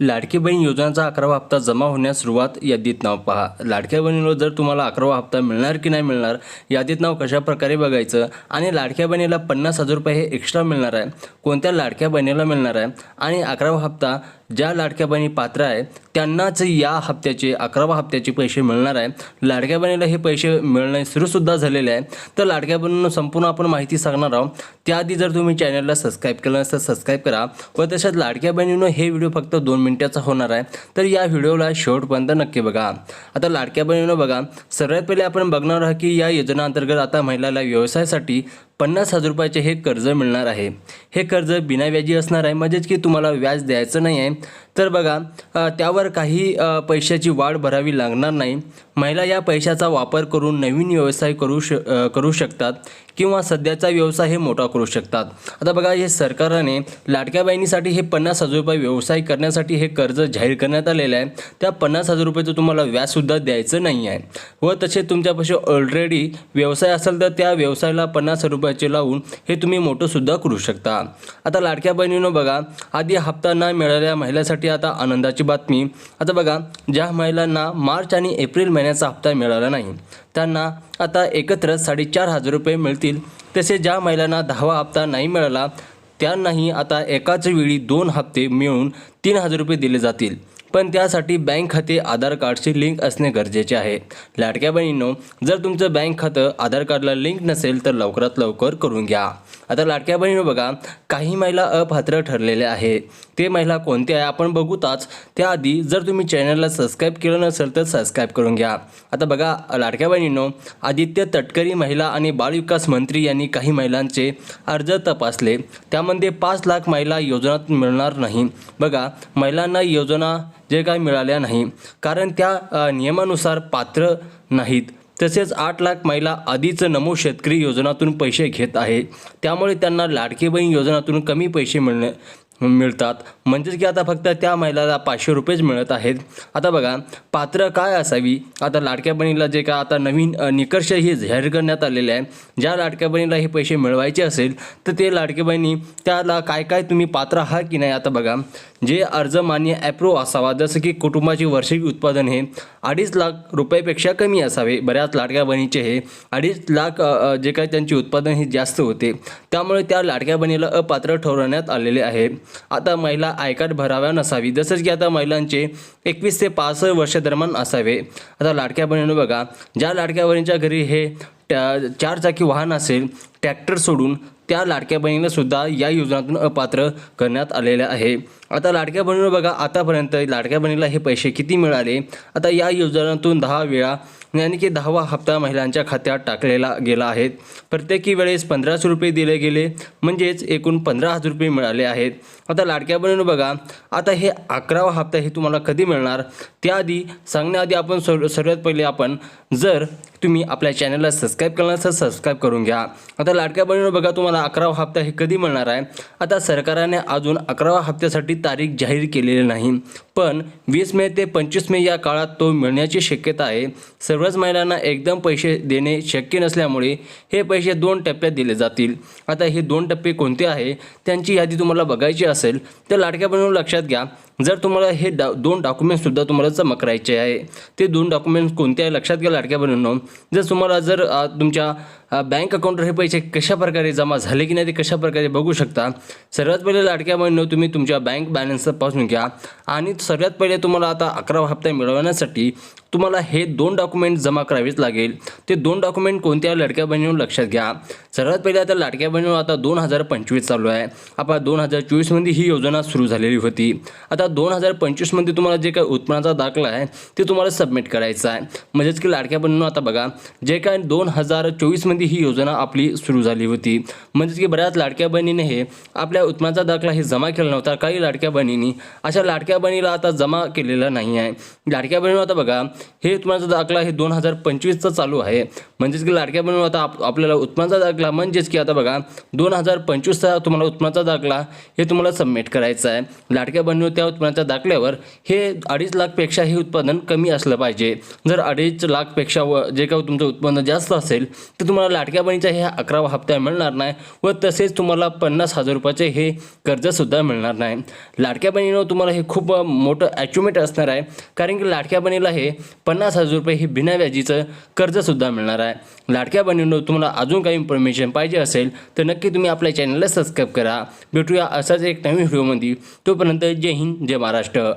लाडकी बहीण योजनेचा अकरावा हप्ता जमा होण्यास सुरुवात यादीत नाव पहा. लाडक्या बहिणीवर जर तुम्हाला अकरावा हप्ता मिळणार की नाही मिळणार यादीत नाव कशा प्रकारे बघायचं आणि लाडक्या बहिणीला पन्नास हजार रुपये हे एक्स्ट्रा मिळणार आहे कोणत्या लाडक्या बहिणीला मिळणार आहे आणि अकरावा हप्ता ज्या लाडक्या बहिणी पात्र आहे त्यांनाच या हप्त्याचे अकरावा हप्त्याचे पैसे मिळणार आहे. लाडक्या बहिणीला हे पैसे मिळणे सुरूसुद्धा झालेले आहे. तर लाडक्या बहिणींना संपूर्ण आपण माहिती सांगणार आहोत. त्याआधी जर तुम्ही चॅनलला सबस्क्राईब केलं नसेल सबस्क्राईब करा व तशाच लाडक्या बहिणीनं हे व्हिडिओ फक्त दोन मिनिटाचा होणार आहे. तर या व्हिडिओला शेवटपर्यंत नक्की बघा. आता लाडक्या बहिणीनं बघा सर्वात पहिले आपण बघणार आहोत की या योजनेअंतर्गत आता महिलाला व्यवसायासाठी पन्नास हजार रुपयाचे हे कर्ज मिळणार आहे. हे कर्ज बिनाव्याजी असणार आहे. म्हणजेच की तुम्हाला व्याज द्यायचं नाही आहे तर बघा त्यावर काही पैशाची वाढ भरावी लागणार नाही. महिला या पैशाचा वापर करून नवीन व्यवसाय करू श करू शकतात किंवा सध्याचा व्यवसाय हे मोठा करू शकतात. आता बघा हे सरकारने लाडक्या बहिणीसाठी हे पन्नास हजार रुपये व्यवसाय करण्यासाठी हे कर्ज जाहीर करण्यात आलेलं आहे. त्या पन्नास हजार रुपयाचं तुम्हाला व्याजसुद्धा द्यायचं नाही आहे व तसे तुमच्यापाशी ऑलरेडी व्यवसाय असेल तर त्या व्यवसायाला पन्नास हजार रुपये रुपयाचे लावून हे तुम्ही मोठंसुद्धा करू शकता. आता लाडक्या बहिणीनं बघा आधी हप्ता न मिळालेल्या महिलासाठी आता आनंदाची बातमी. आता बघा ज्या महिलांना मार्च आणि एप्रिल महिन्याचा हप्ता मिळाला नाही त्यांना आता एकत्र साडेचार हजार रुपये मिळतील. तसे ज्या महिलांना दहावा हप्ता नाही मिळाला त्यांनाही आता एकाच वेळी दोन हप्ते मिळून तीन हजार रुपये दिले जातील. पण त्यासाठी बँक खाते आधार कार्डशी लिंक असणे गरजेचे आहे. लाडक्या बहिणींनो जर तुमचं बँक खातं आधार कार्डला लिंक नसेल तर लवकरात लवकर करून घ्या. आता लाडक्या बहिणी बघा काही महिला अपात्र ठरलेल्या आहे ते महिला कोणत्या आहे? आपण बघूताच. त्याआधी जर तुम्ही चॅनलला सबस्क्राईब केलं नसेल तर सबस्क्राईब करून घ्या. आता बघा लाडक्या बहिणींनो आदित्य तटकरी महिला आणि बालविकास मंत्री यांनी काही महिलांचे अर्ज तपासले. त्यामध्ये पाच लाख महिला योजनात मिळणार नाही. बघा महिलांना योजना जे काय मिळाल्या नाही. कारण त्या नियमानुसार पात्र नाहीत. तसेच आठ लाख महिला आधीच नमो शेतकरी योजनातून पैसे घेत आहे. त्यामुळे त्यांना लाडकी बहीण योजनातून कमी पैसे मिळणे मिळतात. म्हणजेच की आता फक्त त्या महिलाला पाचशे रुपयेच मिळत आहेत. आता बघा पात्र काय असावी? आता लाडक्या बहिणीला जे का आता नवीन निकर्ष हे जाहीर करण्यात आलेले आहे ज्या लाडक्या बहिणीला हे पैसे मिळवायचे असेल तर ते लाडक्या बहिणी त्याला काय काय तुम्ही पात्र आहात की नाही? आता बघा जे अर्ज मान्य ॲप्रो असावा जसं की कुटुंबाचे वार्षिक उत्पादन हे अडीच लाख रुपयापेक्षा कमी असावे. बऱ्याच लाडक्या बहिणीचे हे अडीच लाख जे काय त्यांचे उत्पादन हे जास्त होते. त्यामुळे त्या लाडक्या बहिणीला अपात्र ठरवण्यात आलेले आहे. आता महिला आयकर भराव्या नसावी. जसंच की आता महिलांचे एकवीस ते पासष्ट वर्ष दरम्यान असावे. आता लाडक्या बहिणीनं बघा ज्या लाडक्या बहिणीच्या घरी हे त्या चारचाकी वाहन असेल ट्रॅक्टर सोडून त्या लाडक्या बहिणीला सुद्धा या योजनातून अपात्र करण्यात आलेलं आहे. आता लाडक्या बहिणीनं बघा आतापर्यंत लाडक्या बहिणीला हे पैसे किती मिळाले? आता या योजनातून दहा वेळा याने की दहावा हप्ता महिलांच्या खात्यात टाकलेला गेला आहे. प्रत्येकी वेळेस पंधराशे रुपये दिले गेले म्हणजेच एकूण पंधरा हजार रुपये मिळाले आहेत. आता लाडक्या बहिणीनं बघा आता हे अकरावा हप्ता हे तुम्हाला कधी मिळणार? त्याआधी सांगण्याआधी आपण सर्व सर्वात पहिले आपण जर तुम्ही आपल्या चॅनलला सबस्क्राईब केलं नसेल सबस्क्राईब करून घ्या. आता लाडक्या बहिणीनं बघा तुम्हाला अकरावा हप्ता हे कधी मिळणार आहे? आता सरकारने अजून अकरावा हप्त्यासाठी तारीख जाहीर केलेली नाही. पण वीस मे ते पंचवीस मे या काळात तो मिळण्याची शक्यता आहे. सर्वच महिलांना एकदम पैसे देणे शक्य नसल्यामुळे हे पैसे दोन टप्प्यात दिले जातील. आता हे दोन टप्पे कोणते आहे? त्यांची यादी तुम्हाला बघायची असेल तर लाडक्या बहिणीनं लक्षात घ्या. जर तुम्हाला हे डा दोन डॉक्युमेंट्ससुद्धा तुम्हाला जमा करायचे आहे ते दोन डॉक्युमेंट्स कोणते आहे लक्षात घ्या लाडक्या बहिणींनो. जर तुम्हाला जर तुमच्या बँक अकाउंटवर हे पैसे कशा प्रकारे जमा झाले की नाही ते कशा प्रकारे बघू शकता? सर्वात पहिले लाडक्या बहिणीनं तुम्ही तुमच्या बँक बॅलन्स तपासून घ्या. आणि सर्वात पहिले तुम्हाला आता अकरावा हप्ता मिळवण्यासाठी तुम्हाला हे दोन डॉक्युमेंट जमा करावेच लागेल. ते दोन डॉक्युमेंट कोणत्या लाडक्या बहिणीवर लक्षात घ्या. सर्वात पहिले आता लाडक्या बहिणीवर आता दोन हजार पंचवीस चालू आहे. आपण दोन हजार चोवीसमध्ये ही योजना सुरू झालेली होती. आता दोन हजार पंचवीसमध्ये तुम्हाला जे काही उत्पन्नाचा दाखला आहे ते तुम्हाला सबमिट करायचा आहे. म्हणजेच की लाडक्या बहिणीनं आता बघा. जे काय दोन हजार चोवीसमध्ये ही योजना आपली सुरू झाली होती. म्हणजेच की बऱ्याच लाडक्या बहिणीने हे आपल्या उत्पन्नाचा दाखला हे जमा केला नव्हता. काही लाडक्या बहिणींनी अशा लाडक्या बहिणीला आता जमा केलेला नाही आहे. लाडक्या बहिणीनं आता बघा हे उत्पन्नाचा दाखला हे दोन हजार पंचवीसचा चालू आहे. म्हणजेच की लाडक्या बहिणीवर आता आप आपल्याला उत्पन्नाचा दाखला म्हणजेच की आता बघा दोन हजार पंचवीसचा तुम्हाला उत्पन्नाचा दाखला हे तुम्हाला सबमिट करायचा आहे. लाडक्या बहिणीवर त्या उत्पन्नाच्या दाखल्यावर हे अडीच लाखपेक्षा हे उत्पादन कमी असलं पाहिजे. जर अडीच लाखपेक्षा व जे काही तुमचं उत्पन्न जास्त असेल तर तुम्हाला लाडक्या बहिणीचा हे अकरावा हप्ता मिळणार नाही व तसेच तुम्हाला पन्नास हजार रुपयाचे हे कर्जसुद्धा मिळणार नाही. लाडक्या बहिणीनं तुम्हाला हे खूप मोठं अचिव्हमेंट असणार आहे. कारण की लाडक्या बहिणीला हे पन्नास हजार रुपये हे बिना व्याजीचं कर्जसुद्धा मिळणार आहे. लाडक्या बहिणीनं तुम्हाला अजून काही इन्फॉर्मेशन पाहिजे असेल तर नक्की तुम्ही आपल्या चॅनलला सबस्क्राईब करा. भेटूया असाच एक नवीन व्हिडिओमध्ये तोपर्यंत जय हिंद जय महाराष्ट्र.